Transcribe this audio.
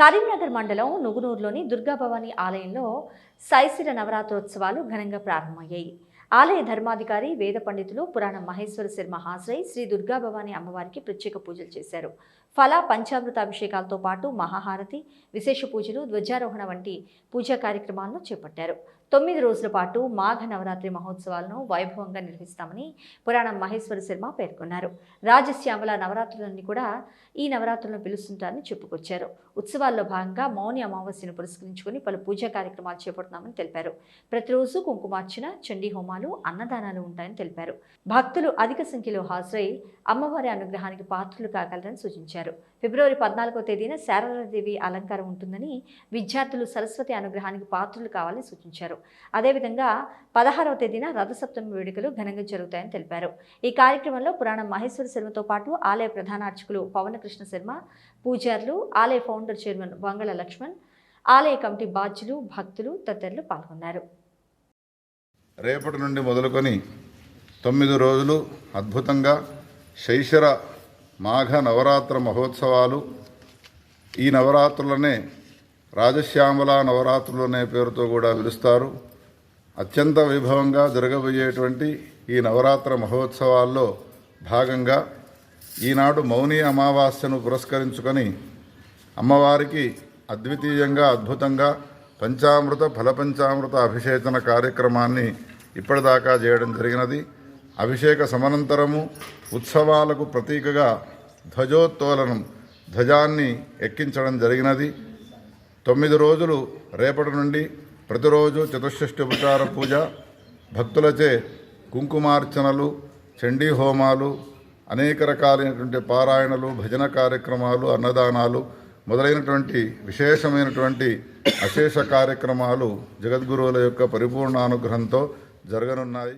కరీంనగర్ మండలం నుగునూరులోని దుర్గాభవాని ఆలయంలో సైసిర నవరాత్రోత్సవాలు ఘనంగా ప్రారంభమయ్యాయి. ఆలయ ధర్మాధికారి వేద పండితులు పురాణ మహేశ్వర శర్మ హాజరై శ్రీ దుర్గాభవాని అమ్మవారికి ప్రత్యేక పూజలు చేశారు. ఫల పంచామృత అభిషేకాలతో పాటు మహాహారతి విశేష పూజలు ధ్వజారోహణ వంటి పూజా కార్యక్రమాలను చేపట్టారు. తొమ్మిది రోజుల పాటు మాఘ నవరాత్రి మహోత్సవాలను వైభవంగా నిర్వహిస్తామని పురాణం మహేశ్వర శర్మ పేర్కొన్నారు. రాజశ్యామల నవరాత్రులన్నీ కూడా ఈ నవరాత్రులను పిలుస్తుంటారని చెప్పుకొచ్చారు. ఉత్సవాల్లో భాగంగా మౌని అమావాస్యను పురస్కరించుకుని పలు పూజా కార్యక్రమాలు చేపడుతున్నామని తెలిపారు. ప్రతిరోజు కుంకుమార్చన చండీ హోమాలు అన్నదానాలు ఉంటాయని తెలిపారు. భక్తులు అధిక సంఖ్యలో హాజరై అమ్మవారి అనుగ్రహానికి పాత్రలు కాగలరని సూచించారు. ఫిబ్రవరి పద్నాలుగో తేదీన శారదాదేవి అలంకారం ఉంటుందని విద్యార్థులు సరస్వతి అనుగ్రహానికి పాత్రులు కావాలని సూచించారు. అదేవిధంగా పదహారవ తేదీన రథసప్తమి వేడుకలు ఘనంగా జరుగుతాయని తెలిపారు. ఈ కార్యక్రమంలో పురాణం మహేశ్వర శర్మతో పాటు ఆలయ ప్రధాన అర్చకులు పవనకృష్ణ శర్మ పూజారులు ఆలయ ఫౌండర్ చైర్మన్ వంగళ లక్ష్మణ్ ఆలయ కమిటీ బాధ్యులు భక్తులు తదితరులు పాల్గొన్నారు. రేపటి నుండి మొదలుకొని తొమ్మిది రోజులు అద్భుతంగా శైశర మాఘ నవరాత్ర మహోత్సవాలు. ఈ నవరాత్రులనే రాజశ్యామల నవరాత్రులు అనే పేరుతో కూడా పిలుస్తారు. అత్యంత వైభవంగా జరగబోయేటువంటి ఈ నవరాత్ర మహోత్సవాల్లో భాగంగా ఈనాడు మౌని అమావాస్యను పురస్కరించుకొని అమ్మవారికి అద్వితీయంగా అద్భుతంగా పంచామృత ఫలపంచామృత అభిషేచన కార్యక్రమాన్ని ఇప్పటిదాకా చేయడం జరిగినది. అభిషేక సమనంతరము ఉత్సవాలకు ప్రతీకగా ధ్వజోత్తోలనం ధ్వజాన్ని ఎక్కించడం జరిగినది. తొమ్మిది రోజులు రేపటి నుండి ప్రతిరోజు చతుషష్ఠి ఉపచార పూజ. భక్తులచే కుంకుమార్చనలు చండీ హోమాలు అనేక రకాలైనటువంటి పారాయణలు భజన కార్యక్రమాలు అన్నదానాలు మొదలైనటువంటి విశేషమైనటువంటి అశేష కార్యక్రమాలు జగద్గురువుల యొక్క పరిపూర్ణ అనుగ్రహంతో జరగనున్నాయి.